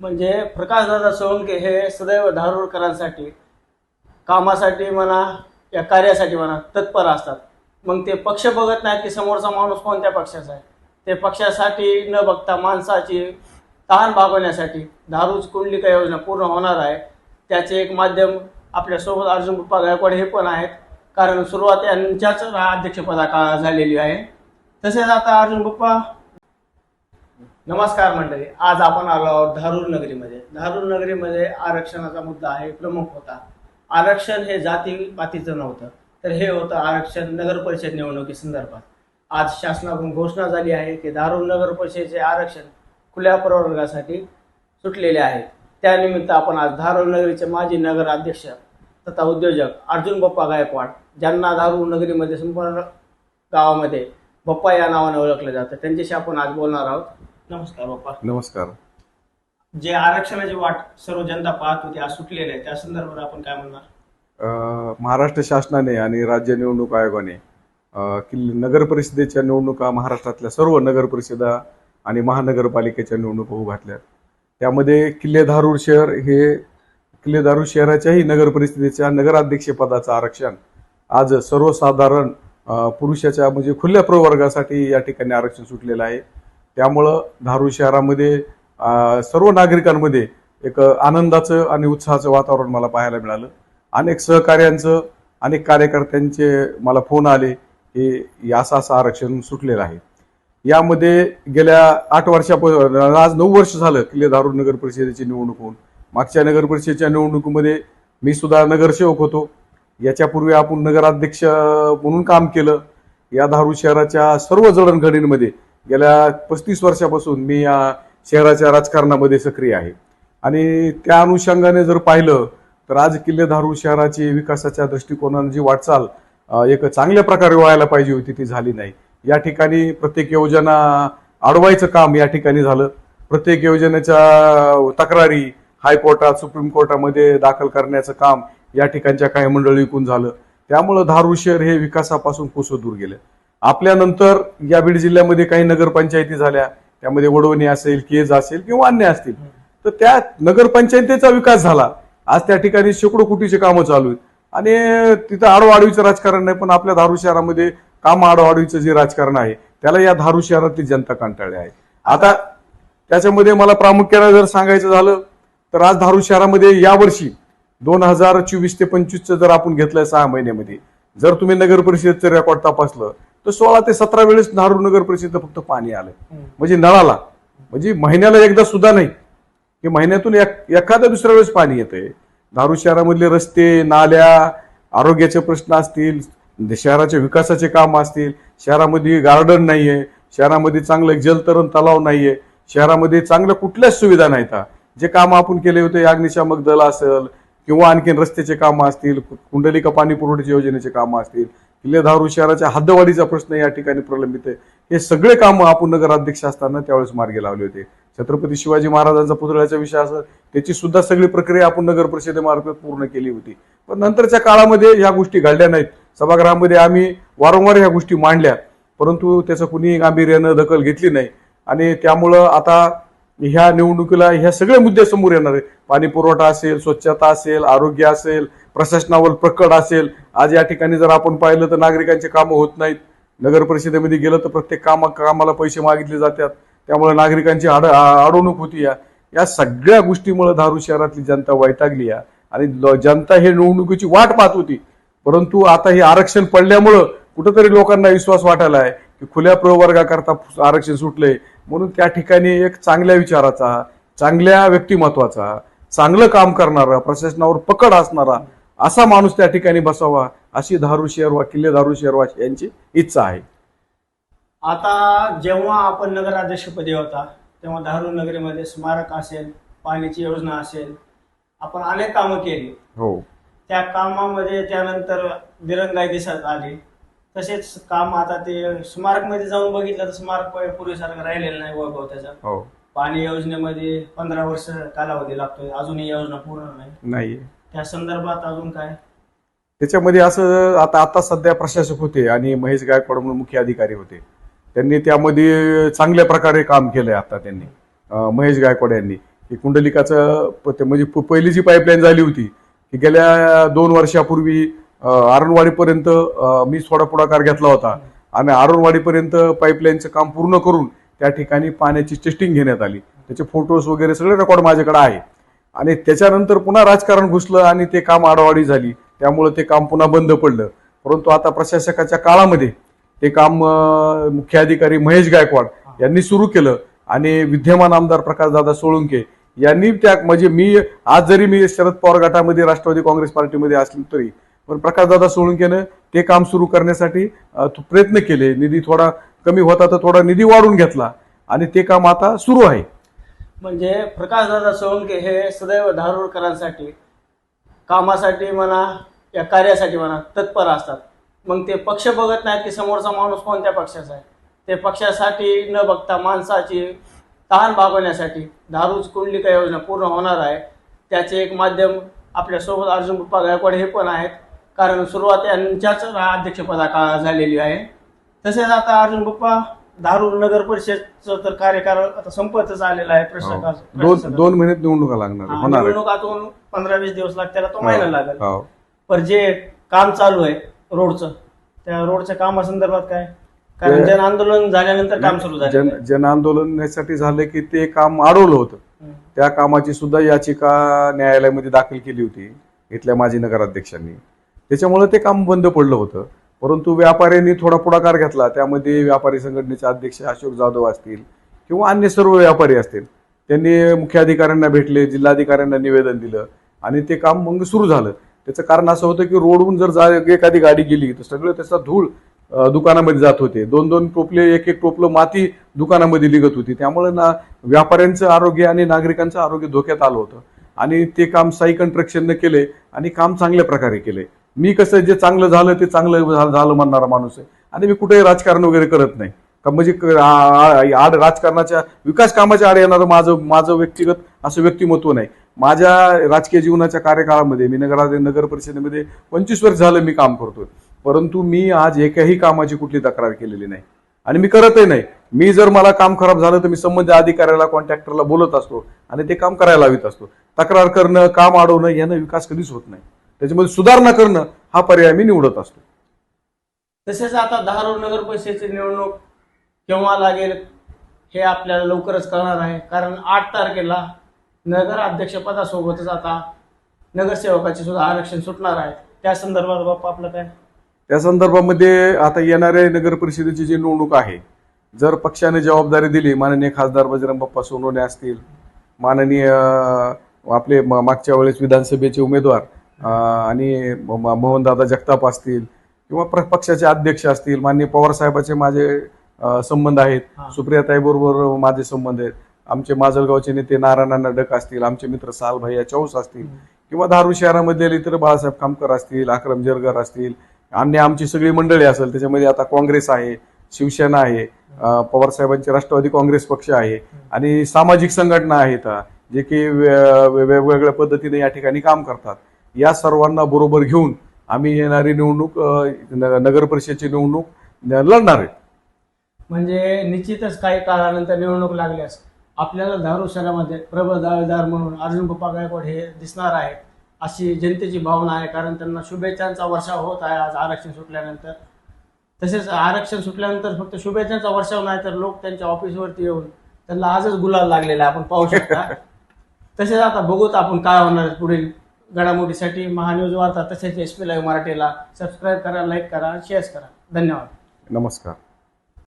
म्हणजे प्रकाशदादा सोळंके हे सदैव धारूरकरांसाठी कामासाठी म्हणा या कार्यासाठी म्हणा तत्पर असतात. मग ते पक्ष बघत नाहीत की समोरचा माणूस कोणत्या पक्षाचा आहे? ते पक्षासाठी न बघता माणसाची तहान भागवण्यासाठी दारूच कुंडलिका योजना पूर्ण होणार आहे. त्याचे एक माध्यम आपल्यासोबत अर्जुन गुप्पा गायकवाड हे पण आहेत. कारण सुरुवात यांच्याच अध्यक्षपदा काळात झालेली आहे. तसेच आता अर्जुन गुप्पा नमस्कार मंडळी आज आपण आलो आहोत धारूर नगरीमध्ये. धारूर नगरीमध्ये आरक्षणाचा मुद्दा आहे प्रमुख होता. आरक्षण हे जाती पातीचं नव्हतं तर हे होतं आरक्षण नगर परिषद आज शासनाकडून घोषणा झाली आहे की धारूर नगर परिषदेचे आरक्षण खुल्या प्रवर्गासाठी सुटलेले आहे. त्यानिमित्त आपण आज धारूर नगरीचे माजी नगर अध्यक्ष तथा उद्योजक अर्जुन बप्पा गायकवाड ज्यांना धारूर नगरीमध्ये संपूर्ण गावामध्ये बप्पा या नावाने ओळखलं जातं त्यांच्याशी आपण आज बोलणार आहोत. नमस्कार बाप्पा. नमस्कार. जे आरक्षणाची वाट सर्व जनता पाहत होती आज सुटलेली आहे. त्या संदर्भात आपण काय म्हणणार? अ, महाराष्ट्र शासनाने आणि राज्य निवडणूक आयोगाने अ, किल्ले नगर परिषदेच्या निवडणुका महाराष्ट्रातल्या सर्व नगर परिषदा आणि महानगरपालिकेच्या निवडणुका होऊ घातल्या त्यामध्ये किल्ले धारूर शहर हे किल्ले धारूर शहराच्याही नगर परिषदेच्या नगराध्यक्षपदाचं आरक्षण आज सर्वसाधारण अ, पुरुषाच्या म्हणजे खुल्या प्रवर्गासाठी या ठिकाणी आरक्षण सुटलेलं आहे. त्यामुळं धारूर शहरामध्ये सर्व नागरिकांमध्ये एक आनंदाचं आणि उत्साहाचं वातावरण मला पाहायला मिळालं. अनेक सहकार्यांचं अनेक कार्यकर्त्यांचे मला फोन आले की असं असं आरक्षण सुटलेलं आहे. यामध्ये गेल्या आठ वर्षापासून आज नऊ वर्ष झालं किल्ले धारूर नगर परिषदेची निवडणूक होऊन. मागच्या नगर परिषदेच्या निवडणुकीमध्ये मी सुद्धा नगरसेवक होतो. याच्यापूर्वी आपण नगराध्यक्ष म्हणून काम केलं. या धारू शहराच्या सर्व जडणघडींमध्ये गेल्या पस्तीस वर्षापासून मी या शहराच्या राजकारणामध्ये सक्रिय आहे. आणि त्या अनुषंगाने जर पाहिलं तर आज किल्लेधारू शहराची विकासाच्या दृष्टिकोनाने जी वाटचाल एक चांगल्या प्रकारे व्हायला पाहिजे होती ती झाली नाही. या ठिकाणी प्रत्येक योजना अडवायचं काम या ठिकाणी झालं. प्रत्येक योजनेच्या तक्रारी हायकोर्टात सुप्रीम कोर्टामध्ये दाखल करण्याचं काम या ठिकाणच्या काही मंडळीकून झालं. त्यामुळं धारू शहर हे विकासापासून कुसं दूर गेलं. आपल्यानंतर या बीड जिल्ह्यामध्ये काही नगरपंचायती झाल्या त्यामध्ये वडवणी असेल केज असेल किंवा अन्य असतील. तर त्या नगरपंचायतीचा विकास झाला. आज त्या ठिकाणी शेकडो कोटीचे कामं चालू आहेत. आणि तिथं आडवाडवीचं राजकारण नाही पण आपल्या धारू शहरामध्ये काम आडवाडवीचं जे राजकारण आहे त्याला या धारू शहरातली जनता कंटाळली आहे. आता त्याच्यामध्ये मला प्रामुख्याने जर सांगायचं झालं तर आज धारू शहरामध्ये यावर्षी दोन हजार चोवीस ते पंचवीसचं जर आपण घेतलं सहा महिन्यामध्ये जर तुम्ही नगर परिषदेचं रेकॉर्ड तपासलं तर सोळा ते सतरा वेळेस धारूर नगर परिषदेचं फक्त पाणी आलं म्हणजे नळाला. म्हणजे महिन्याला एकदा सुद्धा नाही. की महिन्यातून एखाद्या दुसऱ्या वेळेस पाणी येतंय. धारू शहरामधले रस्ते नाल्या आरोग्याचे प्रश्न असतील शहराच्या विकासाचे काम असतील शहरामध्ये गार्डन नाहीये शहरामध्ये चांगलं जलतरण तलाव नाहीये शहरामध्ये चांगल्या कुठल्याच सुविधा नाहीत. जे काम आपण केले होते अग्निशामक दल असेल किंवा आणखीन रस्त्याचे कामं असतील कुंडलिका पाणी पुरवठ्याच्या योजनेचे कामं असतील किल्ले धारू शहराच्या हद्दवाढीचा प्रश्न या ठिकाणी प्रलंबित आहे. हे सगळे कामं आपण नगराध्यक्ष असताना त्यावेळेस मार्गी लावले होते. छत्रपती शिवाजी महाराजांचा पुतळ्याचा विषय असं त्याची सुद्धा सगळी प्रक्रिया आपण नगर परिषदेमार्फत पूर्ण केली होती. पण नंतरच्या काळामध्ये ह्या गोष्टी घडल्या नाहीत. सभागृहामध्ये आम्ही वारंवार ह्या गोष्टी मांडल्या. परंतु त्याचं कुणी गांभीर्यानं दखल घेतली नाही. आणि त्यामुळं आता ह्या निवडणुकीला ह्या सगळे मुद्दे समोर येणार आहे पाणी पुरवठा असेल स्वच्छता असेल आरोग्य असेल प्रशासनावर प्रकट असेल आज या ठिकाणी जर आपण पाहिलं तर नागरिकांचे कामं होत नाहीत. नगर परिषदेमध्ये गेलं तर प्रत्येक कामा कामाला पैसे मागितले जातात. त्यामुळे नागरिकांची आड अडवणूक होती या. या सगळ्या गोष्टीमुळे धारू शहरातली जनता वैतागली या. आणि ल- जनता हे निवडणुकीची वाट पाहत होती. परंतु आता हे आरक्षण पडल्यामुळं कुठंतरी लोकांना विश्वास वाटायला आहे की खुल्या प्रवर्गाकरता आरक्षण सुटलंय. म्हणून त्या ठिकाणी एक चांगल्या विचाराचा चांगल्या व्यक्तिमत्वाचा चांगलं काम करणारा प्रशासनावर पकड असणारा असा माणूस त्या ठिकाणी बसावा अशी धारू शेरवा किल्ले धारू शेरवा यांची इच्छा आहे. आता जेव्हा आपण नगराध्यक्षपदी होता तेव्हा धारूर नगरीमध्ये स्मारक असेल पाण्याची योजना असेल आपण अनेक कामं केली. हो. त्या कामामध्ये त्यानंतर दिरंगाई दिसत आली. तसेच काम आता ते स्मारकमध्ये जाऊन बघितलं तर स्मारक पूर्वीसारखं राहिलेलं नाही वैभव त्याचा. हो. पाणी योजनेमध्ये पंधरा वर्ष कालावधी लागतोय. अजूनही योजना पूर्ण नाही. नाही त्या संदर्भात अजून काय? त्याच्यामध्ये असं आता आता सध्या प्रशासक होते आणि महेश गायकवाड म्हणून मुख्य अधिकारी होते. त्यांनी त्यामध्ये चांगल्या प्रकारे काम केलंय आता त्यांनी. महेश गायकवाड यांनी. की कुंडलिकाचं प- ते म्हणजे पहिली जी पाईपलाईन झाली होती की गेल्या दोन वर्षापूर्वी अं, आरणवाडीपर्यंत मी थोडा पुढाकार घेतला होता. आणि आरणवाडीपर्यंत पाईपलाईनचं काम पूर्ण करून त्या ठिकाणी पाण्याची टेस्टिंग घेण्यात आली. त्याचे फोटोज वगैरे सगळे रेकॉर्ड माझ्याकडे आहे. आणि त्याच्यानंतर पुन्हा राजकारण घुसलं आणि ते काम आडवाडी झाली. त्यामुळे ते काम पुन्हा बंद पडलं. परंतु आता प्रशासकाच्या काळामध्ये ते काम मुख्याधिकारी महेश गायकवाड यांनी सुरू केलं आणि विद्यमान आमदार प्रकाशदादा सोळुंके यांनी त्या म्हणजे मी आज जरी मी शरद पवार गटामध्ये राष्ट्रवादी काँग्रेस पार्टीमध्ये असलो तरी पण प्रकाशदादा सोळुंकेनं ते काम सुरू करण्यासाठी प्रयत्न केले. निधी थोडा कमी होता तर थोडा निधी वाढून घेतला. आणि ते काम आता सुरू आहे. म्हणजे प्रकाशदादा सोळंके हे सदैव धारूरकरांसाठी कामासाठी म्हणा या कार्यासाठी म्हणा तत्पर असतात. मग ते पक्ष बघत नाहीत की समोरचा माणूस कोणत्या पक्षाचा आहे. ते पक्षासाठी न बघता माणसाची तहान भागवण्यासाठी दारूच कुंडलिका योजना पूर्ण होणार आहे. त्याचे एक माध्यम आपल्यासोबत अर्जुन गुप्पा गायकवाड हे पण आहेत. कारण सुरुवात यांच्याच अध्यक्षपदा का झालेली आहे. तसेच आता अर्जुन बुप्पा धारूर नगर परिषदचं तर कार्यकाळ आता संपतच आलेला आहे प्रशासका- हो. दोन. दोन महिन्यात निवडणुका लागणार हा, होणार आहे निवडणुकातून पंधरा वीस दिवस लागतात त्याला तो महिना लागेल. हो. पण जे काम चालू आहे रोडचं त्या रोडच्या कामासंदर्भात काय? कारण ते- जन आंदोलन झाल्यानंतर काम सुरू झालं जन जन आंदोलनासाठी झालं की ते काम अडवलं होतं. त्या कामाची सुद्धा याचिका न्यायालयामध्ये दाखल केली होती इथल्या माजी नगराध्यक्षांनी. त्याच्यामुळे ते काम बंद पडलं होतं. परंतु व्यापाऱ्यांनी थोडा पुढाकार घेतला. त्यामध्ये व्यापारी संघटनेचे अध्यक्ष अशोक जाधव असतील किंवा अन्य सर्व व्यापारी असतील. त्यांनी मुख्याधिकाऱ्यांना भेटले जिल्हाधिकाऱ्यांना निवेदन दिलं आणि ते काम मग सुरू झालं. त्याचं कारण असं होतं की रोडहून जर जा एखादी गाडी गेली तर सगळं त्याचा धूळ दुकानामध्ये जात होते. दोन दोन टोपले एक एक टोपलं माती दुकानामध्ये निघत होती. त्यामुळे ना व्यापाऱ्यांचं आरोग्य आणि नागरिकांचं आरोग्य धोक्यात आलं होतं. आणि ते काम साई कन्स्ट्रक्शननं केले आणि काम चांगल्या प्रकारे केले. मी कसं जे चांगलं झालं ते चांगलं झालं म्हणणारा माणूस आहे. आणि मी कुठेही राजकारण वगैरे करत नाही. का म्हणजे आड राजकारणाच्या विकास कामाच्या आड येणारं माझं माझं व्यक्तिगत असं व्यक्तिमत्व नाही. माझ्या राजकीय जीवनाच्या कार्यकाळामध्ये मी नगरा नगर परिषदेमध्ये पंचवीस वर्ष झालं मी काम करतोय. परंतु मी आज एकाही कामाची कुठली तक्रार केलेली नाही. आणि मी करतही नाही. मी जर मला काम खराब झालं तर मी संबंधित अधिकाऱ्याला कॉन्ट्रॅक्टरला बोलत असतो. आणि ते काम करायला लावित असतो. तक्रार करणं काम अडवणं यानं विकास कधीच होत नाही. त्याच्यामध्ये सुधारणा करणं हा पर्याय मी निवडत असतो. तसेच आता धारूर नगर परिषदेची निवडणूक केव्हा लागेल हे आपल्याला लवकरच कळणार आहे. कारण आठ तारखेला नगर अध्यक्षपदासोबतच आता नगरसेवकाचे सुद्धा आरक्षण सुटणार आहे. त्या संदर्भात बाप्पा आपलं काय? त्या संदर्भामध्ये आता येणाऱ्या नगर परिषदेची जी निवडणूक आहे जर पक्षाने जबाबदारी दिली माननीय खासदार बजरंग बाप्पा सोनवणे असतील माननीय आपले मागच्या वेळेस विधानसभेचे उमेदवार आणि मोहनदादा जगताप असतील किंवा पक्षाचे अध्यक्ष असतील माननीय पवार साहेबाचे माझे संबंध आहेत. सुप्रियाताई बरोबर माझे संबंध आहेत. आमचे माजलगावचे नेते नारायण डक असतील आमचे मित्र साल भैया चौस असतील किंवा धारू शहरामध्ये इतर बाळासाहेब खामकर असतील अक्रम जरगर असतील अन्य आमची सगळी मंडळी असेल त्याच्यामध्ये आता काँग्रेस आहे शिवसेना आहे अं, पवार साहेबांचे राष्ट्रवादी काँग्रेस पक्ष आहे आणि सामाजिक संघटना आहेत जे की वेगवेगळ्या पद्धतीने या ठिकाणी काम करतात. या सर्वांना बरोबर घेऊन आम्ही येणारी निवडणूक अं, नगर परिषदेची निवडणूक लढणार आहे. म्हणजे निश्चितच काही काळानंतर निवडणूक लागल्यास आपल्याला धारूर शहरामध्ये प्रबळ दावेदार म्हणून अर्जुन पप्पा गायकवाड हे दिसणार आहे अशी जनतेची भावना आहे. कारण त्यांना शुभेच्छांचा वर्षाव होत आहे आज आरक्षण सुटल्यानंतर. तसेच आरक्षण सुटल्यानंतर फक्त शुभेच्छांचा वर्षाव नाही तर लोक त्यांच्या ऑफिसवरती येऊन त्यांना आजच गुलाल लागलेला आहे. आपण पाहू शकता. तसेच आता बघूत आपण काय होणार पुढील घडामोडीसाठी महान्यूज वार्ता तसेच एस पी लाईव्ह मराठीला सबस्क्राईब करा लाईक करा शेअर करा. धन्यवाद. नमस्कार.